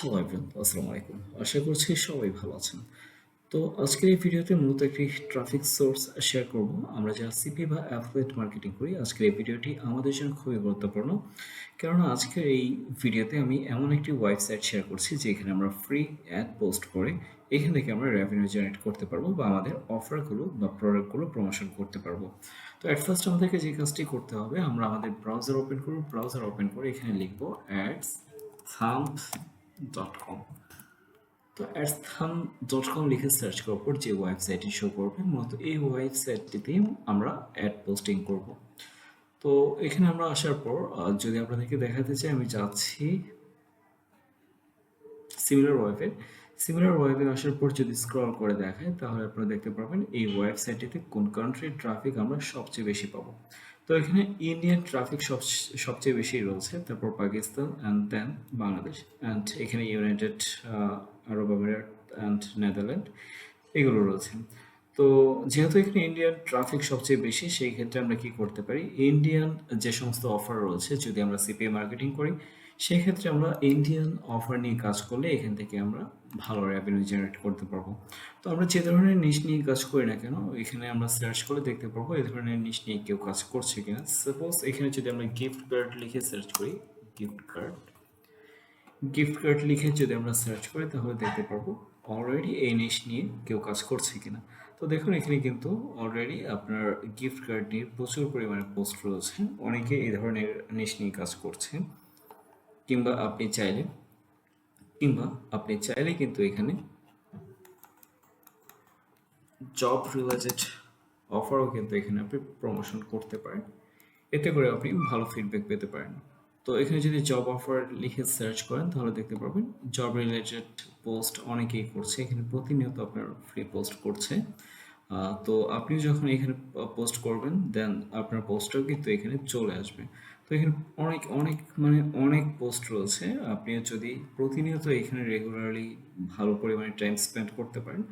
Hello everyone আসসালামু আলাইকুম আশা করছি সবাই ভালো আছেন। তো আজকের এই ভিডিওতে মূলত একটি ট্রাফিক সোর্স শেয়ার করব। আমরা যারা সিপি বা অ্যাফলেট মার্কেটিং করি, আজকের এই ভিডিওটি আমাদের জন্য খুবই গুরুত্বপূর্ণ। কেননা আজকের এই ভিডিওতে আমি এমন একটি ওয়েবসাইট শেয়ার করছি, যেখানে আমরা ফ্রি অ্যাড পোস্ট করে এখান থেকে আমরা রেভিনিউ জেনারেট করতে পারব বা আমাদের অফারগুলো বা প্রোডাক্টগুলো প্রমোশন করতে পারব। তো অ্যাট ফার্স্ট আমাদেরকে যে কাজটি করতে হবে, আমরা আমাদের ব্রাউজার ওপেন করব। ব্রাউজার ওপেন করে এখানে লিখব অ্যাডস থাম্প ডট কম তো অ্যাডথাম ডট কম লিখে সার্চ করার পর যে ওয়েবসাইটটি শো করবে, মূলত এই ওয়েবসাইটটিতে আমরা অ্যাড পোস্টিং করব। তো এখানে আমরা আসার পর যদি আপনাদেরকে দেখাতে চাই, আমি যাচ্ছি সিমিলার ওয়েবে সিমিলার ওয়েবে আসার পর যদি স্ক্রল করে দেখায়, তাহলে আপনারা দেখতে পাবেন এই ওয়েবসাইটটিতে কোন কান্ট্রির ট্রাফিক আমরা সবচেয়ে বেশি পাবো। তো এখানে ইন্ডিয়ান ট্রাফিক সব সবচেয়ে বেশি রয়েছে, তারপর Pakistan and then Bangladesh and এখানে ইউনাইটেড আরব আমিরাত অ্যান্ড নেদারল্যান্ড এগুলো রয়েছে। তো যেহেতু এখানে ইন্ডিয়ান ট্রাফিক সবচেয়ে বেশি, সেই ক্ষেত্রে আমরা কি করতে পারি? ইন্ডিয়ান যে সমস্ত অফার রয়েছে, যদি আমরা সিপিএ মার্কেটিং করি, সেই ক্ষেত্রে আমরা ইন্ডিয়ান অফার নিয়ে কাজ করলে এখান থেকে আমরা ভালো রেভিনিউ জেনারেট করতে পারব। তো আমরা যে ধরনের নিশ নিয়ে কাজ করি না কেন, এখানে আমরা সার্চ করে দেখতে পারব এই ধরনের নিশ নিয়ে কেউ কাজ করছে কিনা। সাপোজ এখানে যদি আমরা গিফট কার্ড লিখে সার্চ করি গিফট কার্ড গিফট কার্ড লিখে যদি আমরা সার্চ করি, তাহলে দেখতে পারব অলরেডি এই নিশ নিয়ে কেউ কাজ করছে কিনা। তো দেখুন, এখানে কিন্তু অলরেডি আপনার গিফট কার্ড নিয়ে প্রচুর পরিমাণে পোস্ট রয়েছে। অনেকে এই ধরনের নিশ নিয়ে কাজ করছে, কিংবা আপনি চাইলে কিংবা আপনি চাইলে কিন্তু এখানে জব রিলেটেড অফারও কিন্তু এখানে আপনি প্রমোশন করতে পারেন। এতে করে আপনি ভালো ফিডব্যাক পেতে পারেন। তো এখানে যদি জব অফার লিখে সার্চ করেন, তাহলে দেখতে পাবেন জব রিলেটেড পোস্ট অনেকেই করছে। এখানে প্রতিনিয়ত আপনার ফ্রি পোস্ট করছে। তো আপনি যখন এখানে পোস্ট করবেন দেন আপনার পোস্টটাও কিন্তু এখানে চলে আসবে। তো এখানে অনেক অনেক মানে অনেক পোস্ট রয়েছে। আপনি যদি প্রতিনিয়ত এখানে রেগুলারলি ভালো পরিমাণে টাইম স্পেন্ড করতে পারেন,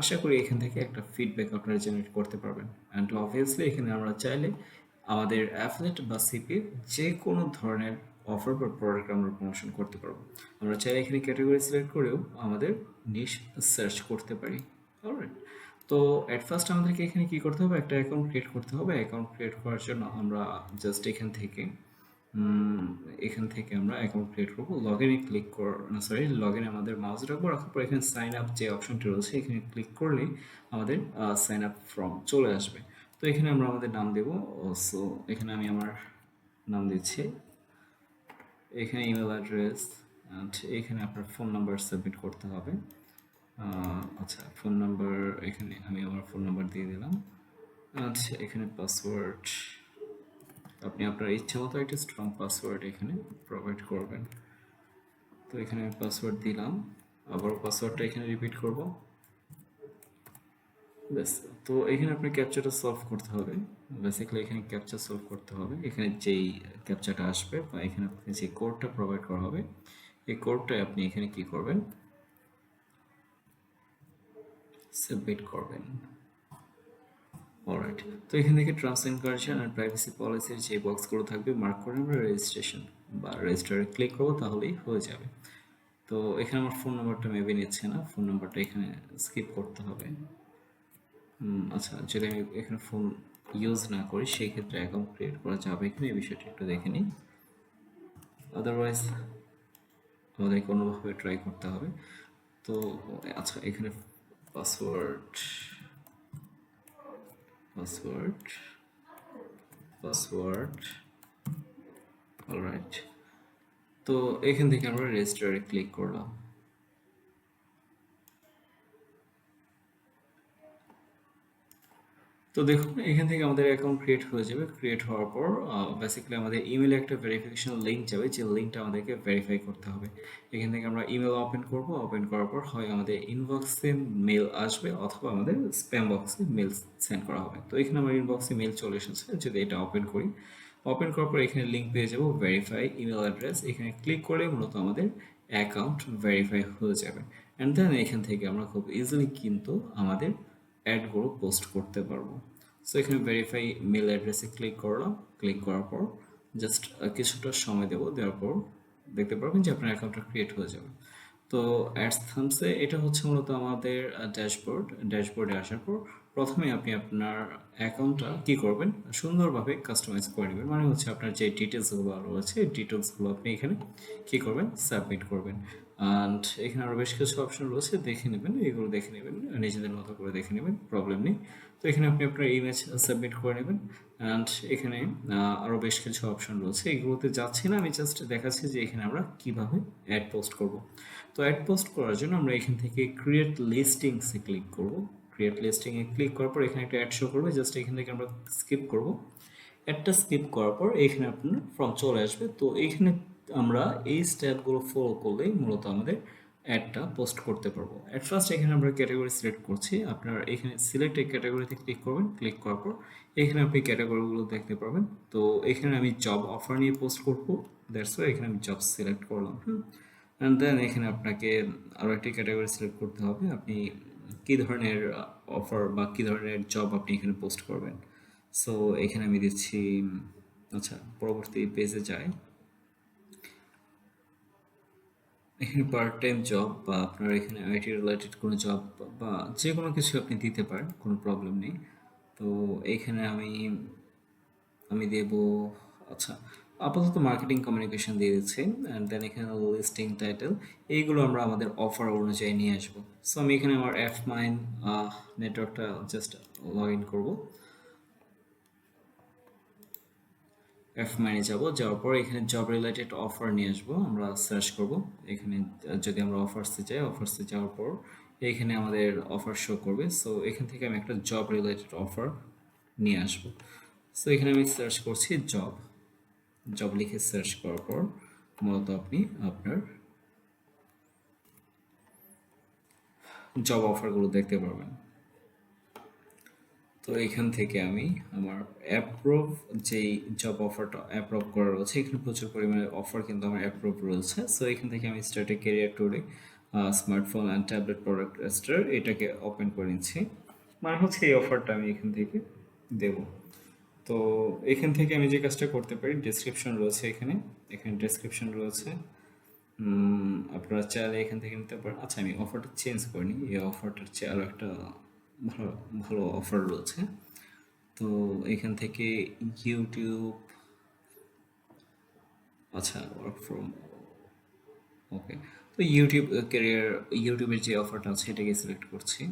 আশা করি এখান থেকে একটা ফিডব্যাক আপনারা জেনারেট করতে পারবেন। অ্যান্ড অবভিয়াসলি এখানে আমরা চাইলে আমাদের অ্যাফলেট বা সিপি যে কোনো ধরনের অফার বা প্রোডাক্ট আমরা প্রমোশন করতে পারব। আমরা চাইলে এখানে ক্যাটাগরি সিলেক্ট করেও আমাদের নিশ সার্চ করতে পারি। তো অ্যাট ফার্স্ট আমাদেরকে এখানে কি করতে হবে? একটা অ্যাকাউন্ট ক্রিয়েট করতে হবে। অ্যাকাউন্ট ক্রিয়েট করার জন্য আমরা জাস্ট এখান থেকে এখান থেকে আমরা অ্যাকাউন্ট ক্রিয়েট করব। লগ ইনে ক্লিক কর, না সরি লগ ইনে আমাদের মাউস রাখব। রাখার পর এখানে সাইন আপ যে অপশনটি রয়েছে, এখানে ক্লিক করলেই আমাদের সাইন আপ ফর্ম চলে আসবে। তো এখানে আমরা আমাদের নাম দেব। সো এখানে আমি আমার নাম দিচ্ছি। এখানে ইমেল অ্যাড্রেস এখানে আপনার ফোন নাম্বার সাবমিট করতে হবে। আচ্ছা ফোন নাম্বার এখানে, আমি আমার ফোন নাম্বার দিয়ে দিলাম। আচ্ছা এখানে পাসওয়ার্ড আপনি আপনার ইচ্ছা মতো একটা স্ট্রং পাসওয়ার্ড এখানে প্রোভাইড করবেন। তো এখানে আমি পাসওয়ার্ড দিলাম। আবার পাসওয়ার্ডটা এখানে রিপিট করব। ব্যাস, তো এখানে আপনার ক্যাপচারটা সলভ করতে হবে। বেসিক্যালি এখানে ক্যাপচার সলভ করতে হবে। এখানে যেই ক্যাপচারটা আসবে বা এখানে আপনি যে কোডটা প্রোভাইড করা হবে, এই কোডটা আপনি এখানে কি করবেন? সাবমিট করবেন। অলরাইট তো এখান থেকে টার্মস কন্ডিশন আর প্রাইভেসি পলিসির যে বক্সগুলো থাকবে মার্ক করে আমরা রেজিস্ট্রেশন বা রেজিস্টারে ক্লিক করব, তাহলেই হয়ে যাবে। তো এখানে আমার ফোন নাম্বারটা মেবি নিচ্ছে না ফোন নাম্বারটা এখানে স্কিপ করতে হবে। আচ্ছা যদি আমি এখানে ফোন ইউজ না করি, সেই ক্ষেত্রে অ্যাকাউন্ট ক্রিয়েট করা যাবে কিনা, এই বিষয়টা একটু দেখে নিই। আদারওয়াইজ আমাদের কোনোভাবে ট্রাই করতে হবে। তো আচ্ছা এখানে পাসওয়ার্ড পাসওয়ার্ড পাসওয়ার্ড অলরাইট তো এখান থেকে আমরা রেজিস্টারে ক্লিক করলাম। তো দেখুন, এখান থেকে আমাদের অ্যাকাউন্ট ক্রিয়েট হয়ে যাবে। ক্রিয়েট হওয়ার পর বেসিক্যালি আমাদের ইমেলে একটা ভেরিফিকেশন লিঙ্ক যাবে, যে লিঙ্কটা আমাদেরকে ভেরিফাই করতে হবে। এখান থেকে আমরা ইমেল ওপেন করব। ওপেন করার পর হয় আমাদের ইনবক্সে মেল আসবে, অথবা আমাদের স্প্যাম বক্সে মেল সেন্ড করা হবে। তো এখানে আমার ইনবক্সে মেল চলে এসেছে, যদি এটা ওপেন করি। ওপেন করার পর এখানে লিঙ্ক পেয়ে যাব ভেরিফাই ইমেল অ্যাড্রেস এখানে ক্লিক করে মূলত আমাদের অ্যাকাউন্ট ভেরিফাই হয়ে যাবে। অ্যান্ড দেন এখান থেকে আমরা খুব ইজিলি কিন্তু আমাদের অ্যাডগুলো পোস্ট করতে পারব। সো এখানে ভেরিফাই মেল অ্যাড্রেসে ক্লিক করলাম। ক্লিক করার পর জাস্ট কিছুটা সময় দেবো। দেওয়ার পর দেখতে পারবেন যে আপনার অ্যাকাউন্টটা ক্রিয়েট হয়ে যাবে। তো অ্যাডস থামসে এটা হচ্ছে মূলত আমাদের ড্যাশবোর্ড ড্যাশবোর্ডে আসার পর প্রথমে আপনি আপনার অ্যাকাউন্টটা কি করবেন? সুন্দরভাবে কাস্টমাইজ করে নেবেন। মানে হচ্ছে আপনার যে ডিটেলসগুলো রয়েছে ডিটেলসগুলো আপনি এখানে কি করবেন? সাবমিট করবেন। অ্যান্ড এখানে আরও বেশ কিছু অপশন রয়েছে, দেখে নেবেন, এগুলো দেখে নেবেন, নিজেদের মতো করে দেখে নেবেন প্রবলেম নেই। তো এখানে আপনি আপনার ইমেজ সাবমিট করে নেবেন। অ্যান্ড এখানে আরও বেশ কিছু অপশন রয়েছে। এগুলোতে যাচ্ছি না, আমি জাস্ট দেখাচ্ছি যে এখানে আমরা কীভাবে অ্যাড পোস্ট করব। তো অ্যাড পোস্ট করার জন্য আমরা এখান থেকে ক্রিয়েট লিস্টিংসে ক্লিক করব। ক্রিয়েট লিস্টিংয়ে ক্লিক করার পর এখানে একটা অ্যাড শো করবে জাস্ট এখান থেকে আমরা স্কিপ করব। অ্যাডটা স্কিপ করার পর এখানে আপনার ফর্ম চলে আসবে। তো এখানে আমরা এই স্টেপগুলো ফলো করলেই মূলত আমাদের অ্যাডটা পোস্ট করতে পারব। অ্যাট ফার্স্ট এখানে আমরা ক্যাটাগরি সিলেক্ট করছি। আপনার এখানে সিলেক্ট এই ক্যাটাগরিতে ক্লিক করবেন। ক্লিক করার পর এখানে আপনি ক্যাটাগরিগুলো দেখতে পাবেন তো এখানে আমি জব অফার নিয়ে পোস্ট করব। দ্যাটস এখানে আমি জব সিলেক্ট করলাম। অ্যান্ড দেন এখানে আপনাকে আরও একটি ক্যাটাগরি সিলেক্ট করতে হবে। আপনি কী ধরনের অফার বা কী ধরনের জব আপনি এখানে পোস্ট করবেন? সো এখানে আমি দিচ্ছি আচ্ছা পরবর্তী পেজে যাই এখানে পার্ট টাইম জব বা আপনার এখানে আইটি রিলেটেড কোনো জব বা যে কোনো কিছু আপনি দিতে পারেন, কোনো প্রবলেম নেই। তো এইখানে আমি আমি দেব আচ্ছা আপাতত মার্কেটিং কমিউনিকেশন দিয়ে দিচ্ছি অ্যান্ড দেন এখানে লিস্টিং টাইটেল এইগুলো আমরা আমাদের অফার অনুযায়ী নিয়ে আসব। সো আমি এখানে আমার অ্যাপ মাইন নেটওয়ার্কটা জাস্ট লগ ইন করব। এফ মাইনে যাব, যাওয়ার পর এখানে জব রিলেটেড অফার নিয়ে আসব, আমরা সার্চ করব। এখানে যদি আমরা অফার্সে যাই অফার্সে যাওয়ার পর এখানে আমাদের অফার শো করবে। সো এখান থেকে আমি একটা জব রিলেটেড অফার নিয়ে আসব। সো এখানে আমি সার্চ করছি জব জব লিখে সার্চ করার পর মূলত আপনি আপনার জব অফারগুলো দেখতে পারবেন। তো এখান থেকে আমি আমার অ্যাপ্রুভ যেই জব অফারটা অ্যাপ্রুভ করা রয়েছে, এখানে প্রচুর পরিমাণে অফার কিন্তু আমার অ্যাপ্রুভ রয়েছে। সো এখান থেকে আমি স্টার্টে career today smartphone and tablet product star এটাকে ওপেন করে নিচ্ছি। মানে হচ্ছে এই অফারটা আমি এখান থেকে দেব। তো এখান থেকে আমি যে কাজটা করতে পারি ডিসক্রিপশন রয়েছে এখানে। এখানে ডিসক্রিপশন রয়েছে। আপনারা চাইলে এখান থেকে নিতে পারেন। আচ্ছা আমি অফারটা চেঞ্জ করিনি। এই অফারটার চেয়ে আরও একটা ভালো ভালো অফার রয়েছে। তো এখান থেকে ইউটিউব আচ্ছা ওয়ার্ক ফ্রম ওকে তো ইউটিউব ক্যারিয়ার ইউটিউবের যে অফারটা আছে, এটাকে সিলেক্ট করছি।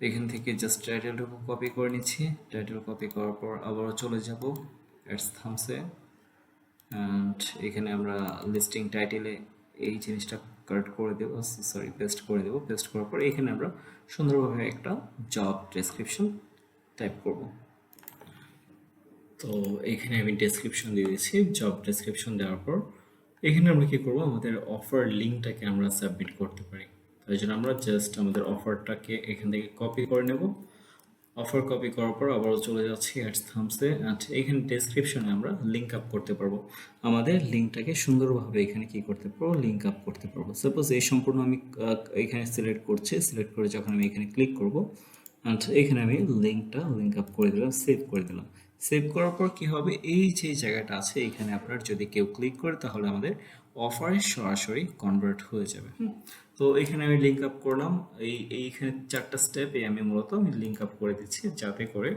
এখান থেকে জাস্ট টাইটেলটুকু কপি করে নিচ্ছি। টাইটেল কপি করার পর আবারও চলে যাব অ্যাডস থামসে অ্যান্ড এখানে আমরা লিস্টিং টাইটেলে এই জিনিসটা কাট করে দেবো সরি পেস্ট করে দেবো। পেস্ট করার পর এখানে আমরা সুন্দরভাবে একটা জব ডেসক্রিপশন টাইপ করব। তো এখানে আমি ডেসক্রিপশন দিয়ে দিচ্ছি জব ডেসক্রিপশন দেওয়ার পর এখানে আমরা কি করব? আমাদের অফার লিঙ্কটাকে আমরা সাবমিট করতে পারি। তাই জন্য আমরা জাস্ট আমাদের অফারটাকে এখান থেকে কপি করে নেব। অফার কপি করার পর আবারও চলে যাচ্ছি অ্যাডস থামসে অ্যান্ড এখানে ডেসক্রিপশনে আমরা লিঙ্ক আপ করতে পারব। আমাদের লিঙ্কটাকে সুন্দরভাবে এখানে কি করতে পারব? লিঙ্ক আপ করতে পারব। সাপোজ এই সম্পূর্ণ আমি এখানে সিলেক্ট করছি। সিলেক্ট করে যখন আমি এখানে ক্লিক করব অ্যান্ড এখানে আমি লিঙ্কটা লিঙ্ক আপ করে দিলাম সেভ করে দিলাম। সেভ করার পর কি হবে? এই যে জায়গাটা আছে, এখানে আপনার যদি কেউ ক্লিক করে তাহলে আমাদের অফারে সরাসরি কনভার্ট হয়ে যাবে। তো এখানে আমি লিঙ্ক আপ করলাম। এই, এইখানে চারটা স্টেপে আমি মূলত আমি লিঙ্ক আপ করে দিচ্ছি যাতে করে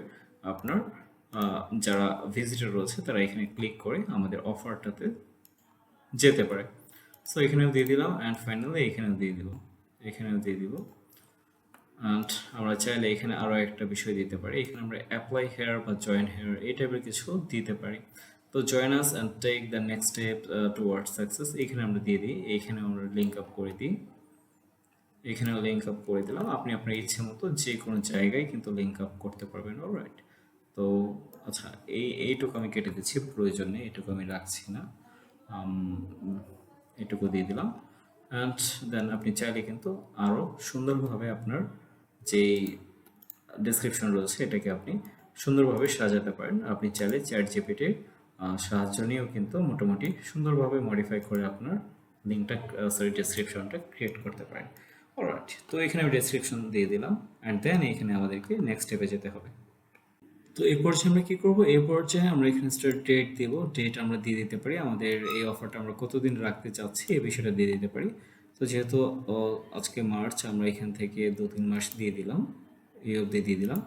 আপনার যারা ভিজিটার রয়েছে তারা এখানে ক্লিক করে আমাদের অফারটাতে যেতে পারে। সো এখানেও দিয়ে দিলাম অ্যান্ড ফাইনালি এখানেও দিয়ে দিব। এখানেও দিয়ে দিব। অ্যান্ড আমরা চাইলে এখানে আরও একটা বিষয় দিতে পারি। এখানে আমরা অ্যাপ্লাই হেয়ার বা জয়েন হেয়ার এই টাইপের কিছু দিতে পারি। তো join us and take the next step toward success এখানে আমরা দিয়ে দিই। এইখানে আমরা লিঙ্ক আপ করে দিই। এখানেও লিঙ্ক আপ করে দিলাম। আপনি আপনার ইচ্ছে মতো যে কোনো জায়গায় কিন্তু লিঙ্ক আপ করতে পারবেন। অলরাইট তো আচ্ছা এই, এইটুকু আমি কেটে দিচ্ছি, প্রয়োজন নেই, এটুকু আমি রাখছি না। এটুকু দিয়ে দিলাম। অ্যান্ড দেন আপনি চাইলে কিন্তু আরও সুন্দরভাবে আপনার যেই ডিসক্রিপশন রয়েছে, এটাকে আপনি সুন্দরভাবে সাজাতে পারেন। আপনি চাইলে চ্যাট জিপিটির সাহায্য নিয়েও কিন্তু মোটামুটি সুন্দরভাবে মডিফাই করে আপনার লিঙ্কটা সরি ডিসক্রিপশনটা ক্রিয়েট করতে পারেন। অলরাইট তো এখানে আমি ডেসক্রিপশন দিয়ে দিলাম অ্যান্ড দেন এখানে আমাদেরকে নেক্সট স্টেপে যেতে হবে। তো এই পর্যায়ে আমরা কি করব? এই পর্যায়ে আমরা এখানে স্টার্ট ডেট দেব। ডেট আমরা দিয়ে দিতে পারি। আমাদের এই অফারটা আমরা কতদিন রাখতে চাচ্ছি এই বিষয়টা দিয়ে দিতে পারি। তো যেহেতু আজকে মার্চ আমরা এখান থেকে দু তিন মাস দিয়ে দিলাম। এই অবধি দিয়ে দিলাম।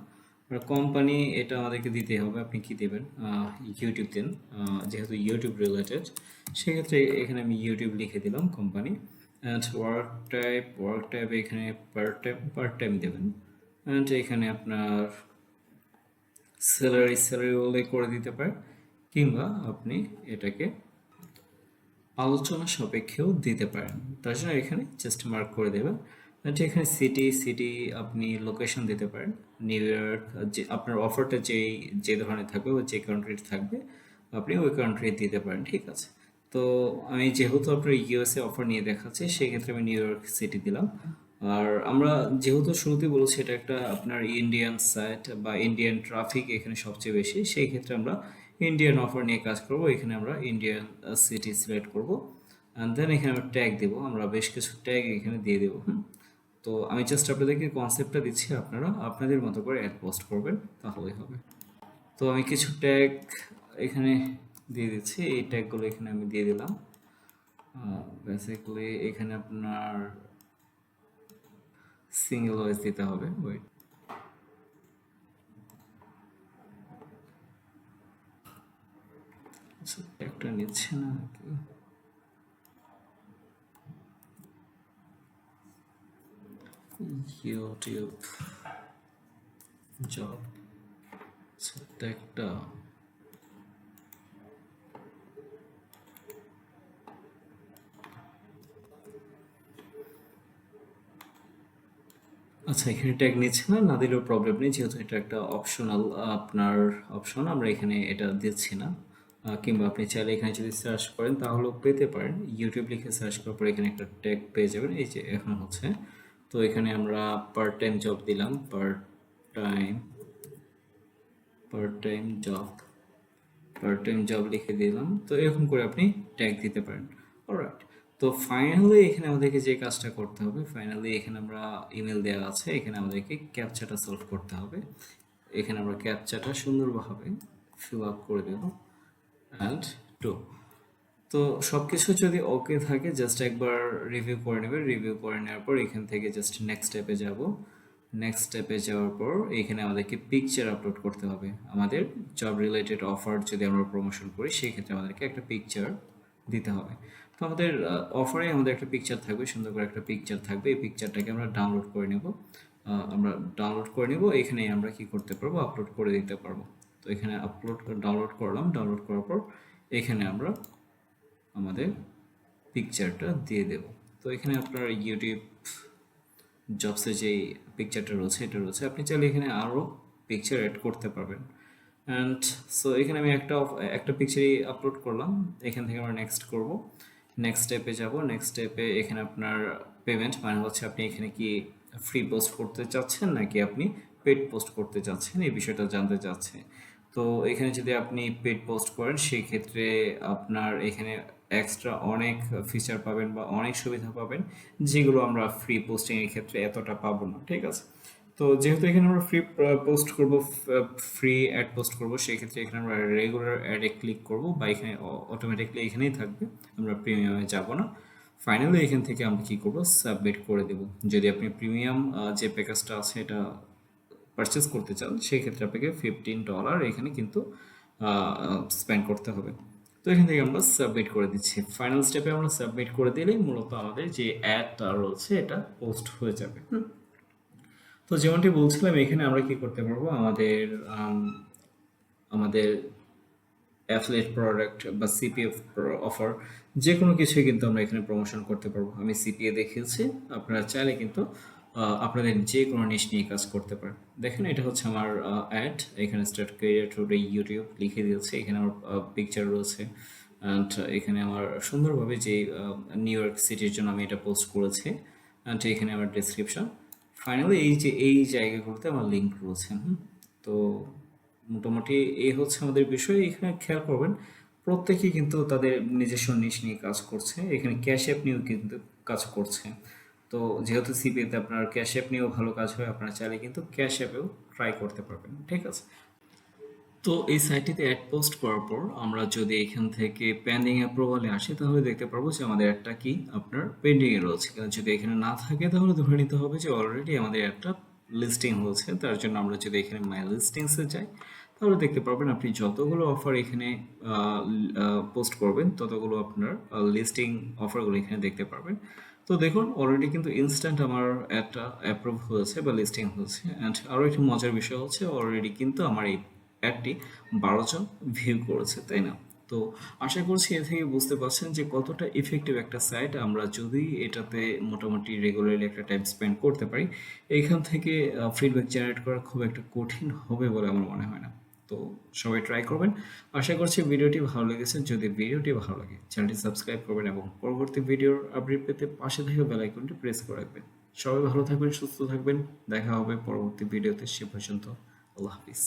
আর কোম্পানি এটা আমাদেরকে দিতে হবে। আপনি কি দেবেন? ইউটিউব দেন। যেহেতু ইউটিউব রিলেটেড সেক্ষেত্রে এখানে আমি ইউটিউব লিখে দিলাম company and work type work type এখানে পার টাইম পার টাইম দেবেন। অ্যান্ড এখানে আপনার স্যালারি স্যালারি উল্লেখ করে দিতে পারে কিংবা আপনি এটাকে আলোচনা সাপেক্ষেও দিতে পারেন। তার জন্য এখানে জাস্ট মার্ক করে দেবেন। আর এখানে সিটি সিটি আপনি লোকেশন দিতে পারেন। নিউ ইয়র্ক যে আপনার অফারটা যেই, যে ধরনের থাকবে বা যে কান্ট্রির থাকবে, আপনি ওই কান্ট্রি দিতে পারেন। ঠিক আছে? তো আমি যেহেতু আপনার ইউএসএ অফার নিয়ে দেখাচ্ছি, সেক্ষেত্রে আমি নিউ ইয়র্ক সিটি দিলাম। আর আমরা যেহেতু শুরুতে বলেছি, এটা একটা আপনার ইন্ডিয়ান সাইট বা ইন্ডিয়ান ট্রাফিক এখানে সবচেয়ে বেশি সেই ক্ষেত্রে আমরা ইন্ডিয়ান অফার নিয়ে কাজ করব। এখানে আমরা ইন্ডিয়ান সিটি সিলেক্ট করব। অ্যান্ড দেন এখানে আমরা ট্যাগ দেবো। আমরা বেশ কিছু ট্যাগ এখানে দিয়ে দেবো, হুম? তো আমি জাস্ট আপনাদেরকে কনসেপ্টটা দিচ্ছি, আপনারা আপনাদের মতো করে অ্যাড পোস্ট করবেন, তাহলেই হবে। তো আমি কিছু ট্যাগ এখানে দিয়ে দিচ্ছি। এই ট্যাগগুলো এখানে আমি দিয়ে দিলাম। বেসিক্যালি এখানে আপনার সিঙ্গেল ওয়েস দিতে হবে। ওয়েট আচ্ছা ট্যাগটা নিচ্ছে না নাকি ইউটিউব জব আচ্ছা আচ্ছা এখানে ট্যাগ নিচ্ছে না না দিলেও প্রবলেম নেই, যেহেতু এটা একটা অপশনাল আপনার অপশন আমরা এখানে এটা দিচ্ছি না। কিংবা আপনি চাইলে এখানে যদি সার্চ করেন, তাহলেও পেতে পারেন। ইউটিউব লিখে সার্চ করার পর এখানে একটা ট্যাগ পেয়ে যাবেন, এই যে এখন হচ্ছে। তো এখানে আমরা পার্ট টাইম জব দিলাম part time part time job part time job লিখে দিলাম। তো এরকম করে আপনি ট্যাগ দিতে পারেন। অলরাইট তো ফাইনালি এখানে আমাদেরকে যে কাজটা করতে হবে ফাইনালি এখানে আমরা ইমেল দেওয়া আছে, এখানে আমাদেরকে ক্যাপচাটা সলভ করতে হবে। এখানে আমরা ক্যাপচাটা সুন্দরভাবে ফিল আপ করে দেব। অ্যান্ড টু তো সব কিছু যদি ওকে থাকে জাস্ট একবার রিভিউ করে নেবে। রিভিউ করে নেওয়ার পর এখান থেকে জাস্ট নেক্সট স্টেপে যাব। নেক্সট স্টেপে যাওয়ার পর এখানে আমাদেরকে পিকচার আপলোড করতে হবে। আমাদের জব রিলেটেড অফার যদি আমরা প্রমোশন করি সেই ক্ষেত্রে আমাদেরকে একটা পিকচার দিতে হবে। তো আমাদের অফারে আমাদের একটা পিকচার থাকবে, সুন্দর করে একটা পিকচার থাকবে। এই পিকচারটাকে আমরা ডাউনলোড করে নেব। আমরা ডাউনলোড করে নেব। এখানে আমরা কি করতে পারব? আপলোড করে দিতে পারব। তো এখানে আপলোড ডাউনলোড করলাম। ডাউনলোড করার পর এখানে আমরা আমাদের পিকচারটা দিয়ে দেব। তো এখানে আপনার ইউটিউব জবসে যেই পিকচারটা রয়েছে, এটা রয়েছে। আপনি চাইলে এখানে আরও পিকচার অ্যাড করতে পারবেন। অ্যান্ড সো এখানে আমি একটা একটা পিকচারই আপলোড করলাম। এখান থেকে আমরা নেক্সট করব। নেক্সট স্টেপে যাব। নেক্সট স্টেপে এখানে আপনার পেমেন্ট মানে হচ্ছে আপনি এখানে কি ফ্রি পোস্ট করতে চাচ্ছেন নাকি আপনি পেড পোস্ট করতে চাচ্ছেন? এই বিষয়টা জানতে চাচ্ছে। তো এখানে যদি আপনি পেড পোস্ট করেন সেই ক্ষেত্রে আপনার এখানে এক্সট্রা অনেক ফিচার পাবেন বা অনেক সুবিধা পাবেন, যেগুলো আমরা ফ্রি পোস্টিংয়ের ক্ষেত্রে এতটা পাবো না, ঠিক আছে? তো যেহেতু এখানে আমরা ফ্রি পোস্ট করব ফ্রি অ্যাড পোস্ট করব, সেই ক্ষেত্রে এখানে আমরা রেগুলার অ্যাডে ক্লিক করব বা এখানে অটোমেটিকলি এখানেই থাকবে। আমরা প্রিমিয়ামে যাব না। ফাইনালি এখান থেকে আমরা কি করব? সাবমিট করে দেব। যদি আপনি প্রিমিয়াম যে প্যাকেজটা আছে এটা পারচেস করতে চান, সেই ক্ষেত্রে আপনাকে ফিফটিন ডলার এখানে কিন্তু স্পেন্ড করতে হবে। তো এখান থেকে আমরা সাবমিট করে দিচ্ছি। ফাইনাল স্টেপে আমরা সাবমিট করে দিলেই মূলত আমাদের যে অ্যাডটা রয়েছে, এটা পোস্ট হয়ে যাবে। হুম। তো যেমনটি বলছিলাম, এখানে আমরা কি করতে পারব? আমাদের আমাদের অ্যাফলেট প্রোডাক্ট বা সিপিএফ অফার যে কোনো কিছুই কিন্তু আমরা এখানে প্রমোশন করতে পারব। আমি সিপিএ দেখিয়েছি, আপনারা চাইলে কিন্তু আপনাদের যে কোনো নিশ নিয়ে কাজ করতে পারেন। দেখেন, এটা হচ্ছে আমার অ্যাড এখানে স্টার্ট ক্যারিয়ার টুডে ইউটিউব লিখে দিয়েছে, এখানে আমার পিকচার রয়েছে। অ্যান্ড এখানে আমার সুন্দরভাবে যে নিউ ইয়র্ক সিটির জন্য আমি এটা পোস্ট করেছি। অ্যান্ড এখানে আমার ডিসক্রিপশন ফাইনালি এই যে, এই জায়গাগুলোতে আমার লিঙ্ক রয়েছে তো মোটামুটি এই হচ্ছে আমাদের বিষয়। এখানে খেয়াল করবেন, প্রত্যেকেই কিন্তু তাদের নিজস্ব নিশ নিয়ে কাজ করছে। এখানে ক্যাশ অ্যাপ নিয়েও কিন্তু কাজ করছে। তো যেহেতু সিপিএতে আপনার ক্যাশ অ্যাপ নিয়েও ভালো কাজ হয়, আপনারা চাইলে কিন্তু ক্যাশ অ্যাপেও ট্রাই করতে পারবেন, ঠিক আছে? তো এই সাইটটিতে অ্যাড পোস্ট করার পর আমরা যদি এখান থেকে পেন্ডিং অ্যাপ্রুভালে আসি, তাহলে দেখতে পারব যে আমাদের একটা কি আপনার পেন্ডিংয়ে রয়েছে। কিন্তু যদি এখানে না থাকে, তাহলে ধরে নিতে হবে যে অলরেডি আমাদের একটা লিস্টিং হয়েছে। তার জন্য আমরা যদি এখানে মাই লিস্টিংসে যাই, তাহলে দেখতে পারবেন আপনি যতগুলো অফার এখানে পোস্ট করবেন, ততগুলো আপনার লিস্টিং অফারগুলো এখানে দেখতে পারবেন। তো দেখুন অলরেডি কিন্তু ইনস্ট্যান্ট আমার একটা অ্যাপ্রুভ হয়েছে বা লিস্টিং হয়েছে। অ্যান্ড আরও একটি মজার বিষয় হচ্ছে অলরেডি কিন্তু আমার এই অ্যাডটি বারো জন ভিউ করেছে, তাই না? তো আশা করছি এ থেকে বুঝতে পারছেন যে কতটা ইফেক্টিভ একটা সাইট আমরা যদি এটাতে মোটামুটি রেগুলারলি একটা টাইম স্পেন্ড করতে পারি এইখান থেকে ফিডব্যাক জেনারেট করা খুব একটা কঠিন হবে বলে আমার মনে হয় না। তো সবাই ট্রাই করবেন। আশা করছি ভিডিওটি ভালো লেগেছে। যদি ভিডিওটি ভালো লাগে চ্যানেলটি সাবস্ক্রাইব করবেন এবং পরবর্তী ভিডিওর আপডেট পেতে পাশে থেকে বেল আইকনটি প্রেস করে রাখবেন। সবাই ভালো থাকবেন, সুস্থ থাকবেন। দেখা হবে পরবর্তী ভিডিওতে, সে পর্যন্ত আল্লাহ হাফিজ।